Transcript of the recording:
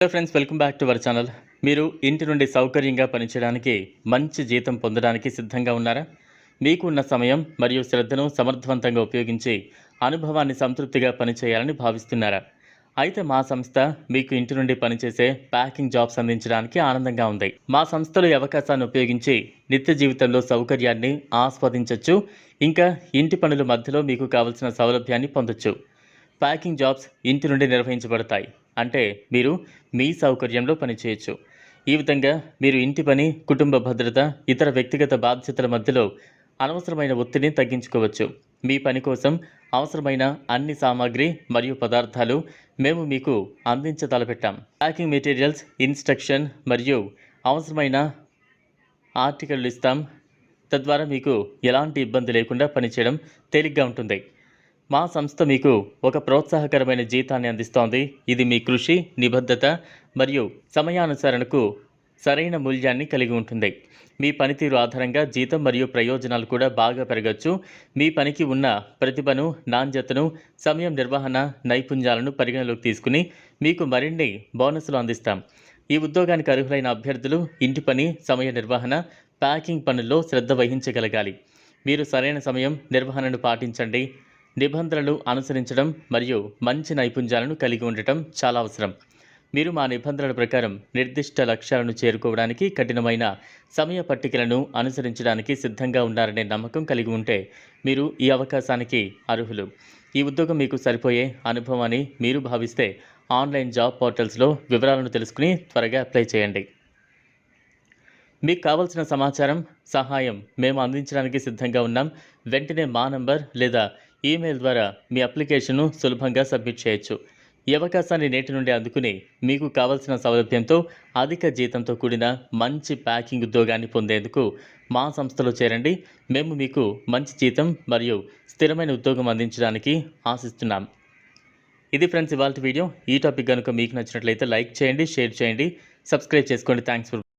Hello friends welcome back to our channel మీరు ఇంటి నుండి సౌకర్యంగా పనిచేయడానికి మంచి జీతం పొందడానికి సిద్ధంగా ఉన్నారా? మీకు ఉన్న సమయం మరియు శ్రద్ధను సమర్థవంతంగా ఉపయోగించి అనుభవాన్ని సంతృప్తిగా పనిచేయాలని భావిస్తున్నారా? అయితే మా సంస్థ మీకు ఇంటి నుండి పనిచేసే ప్యాకింగ్ జాబ్స్ అందించడానికి ఆనందంగా ఉంది. మా సంస్థలో ఈ అవకాశాన్ని ఉపయోగించి నిత్య జీవితంలో సౌకర్యాన్ని ఆస్వాదించవచ్చు ఇంకా ఇంటి పనుల మధ్యలో మీకు కావలసిన సౌలభ్యాన్ని పొందొచ్చు. ప్యాకింగ్ జాబ్స్ ఇంటి నుండి నిర్వహించబడతాయి. అంటే మీరు మీ సౌకర్యంలో పనిచేయచ్చు ఈ విధంగా మీరు ఇంటి పని కుటుంబ భద్రత ఇతర వ్యక్తిగత బాధ్యతల మధ్యలో అనవసరమైన ఒత్తిడిని తగ్గించుకోవచ్చు. మీ పని కోసం అవసరమైన అన్ని సామాగ్రి మరియు పదార్థాలు మేము మీకు అందించతలపెట్టాం ప్యాకింగ్ మెటీరియల్స్ ఇన్స్ట్రక్షన్ మరియు అవసరమైన ఆర్టికల్ ఇస్తాం. తద్వారా మీకు ఎలాంటి ఇబ్బంది లేకుండా పనిచేయడం తేలిగ్గా ఉంటుంది. మా సంస్థ మీకు ఒక ప్రోత్సాహకరమైన జీతాన్ని అందిస్తోంది. ఇది మీ కృషి నిబద్ధత మరియు సమయానుసరణకు సరైన మూల్యాన్ని కలిగి ఉంటుంది. మీ పనితీరు ఆధారంగా జీతం మరియు ప్రయోజనాలు కూడా బాగా పెరగచ్చు. మీ పనికి ఉన్న ప్రతిభను నాణ్యతను సమయం నిర్వహణ నైపుణ్యాలను పరిగణలోకి తీసుకుని మీకు మరిన్ని బోనస్లు అందిస్తాం. ఈ ఉద్యోగానికి అర్హులైన అభ్యర్థులు ఇంటి పని సమయ నిర్వహణ ప్యాకింగ్ పనుల్లో శ్రద్ధ వహించగలగాలి. మీరు సరైన సమయం నిర్వహణను పాటించండి. నిబంధనలు అనుసరించడం మరియు మంచి నైపుణ్యాలను కలిగి ఉండటం చాలా అవసరం. మీరు మా నిబంధనల ప్రకారం నిర్దిష్ట లక్ష్యాలను చేరుకోవడానికి కఠినమైన సమయ పట్టికలను అనుసరించడానికి సిద్ధంగా ఉన్నారనే నమ్మకం కలిగి ఉంటే మీరు ఈ అవకాశానికి అర్హులు. ఈ ఉద్యోగం మీకు సరిపోయే అనుభవం అని మీరు భావిస్తే ఆన్లైన్ జాబ్ పోర్టల్స్లో వివరాలను తెలుసుకుని త్వరగా అప్లై చేయండి. మీకు కావలసిన సమాచారం సహాయం మేము అందించడానికి సిద్ధంగా ఉన్నాం. వెంటనే మా నంబర్ లేదా ఈమెయిల్ ద్వారా మీ అప్లికేషన్ను సులభంగా సబ్మిట్ చేయొచ్చు. ఈ అవకాశాన్ని నేటి నుండి అందుకుని మీకు కావలసిన సౌలభ్యంతో అధిక జీతంతో కూడిన మంచి ప్యాకింగ్ ఉద్యోగాన్ని పొందేందుకు మా సంస్థలో చేరండి. మేము మీకు మంచి జీతం మరియు స్థిరమైన ఉద్యోగం అందించడానికి ఆశిస్తున్నాం. ఇది ఫ్రెండ్స్ ఇవాళ వీడియో. ఈ టాపిక్ కనుక మీకు నచ్చినట్లయితే లైక్ చేయండి షేర్ చేయండి. సబ్స్క్రైబ్ చేసుకోండి. Thanks for